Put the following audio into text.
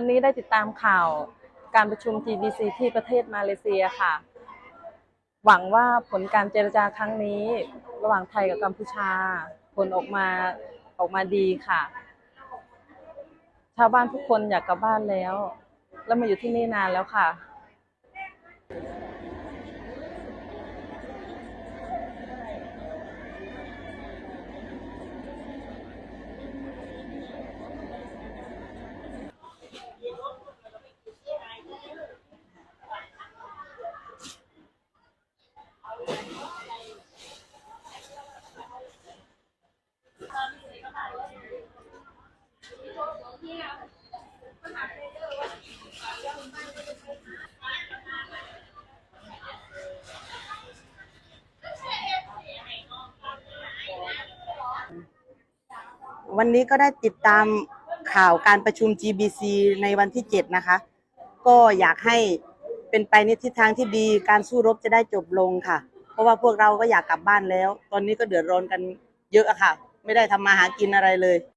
วันนี้ได้ติดตามข่าวการประชุม GBC ที่ประเทศมาเลเซียค่ะ หวังว่าผลการเจรจาครั้งนี้ ระหว่างไทยกับกัมพูชา ผลออกมาออกมาดีค่ะ ชาวบ้านทุกคนอยากกลับบ้านแล้ว แล้วมาอยู่ที่นี่นานแล้วค่ะ วันนี้ก็ได้ติดตามข่าวการประชุม GBC ในวันที่ 7 นะคะ ก็อยากให้เป็นไปในทิศทางที่ดีการสู้รบจะได้จบลงค่ะ เพราะว่าพวกเราก็อยากกลับบ้านแล้ว ตอนนี้ก็เดือดร้อนกันเยอะอะค่ะ ไม่ได้ทำมาหากินอะไรเลย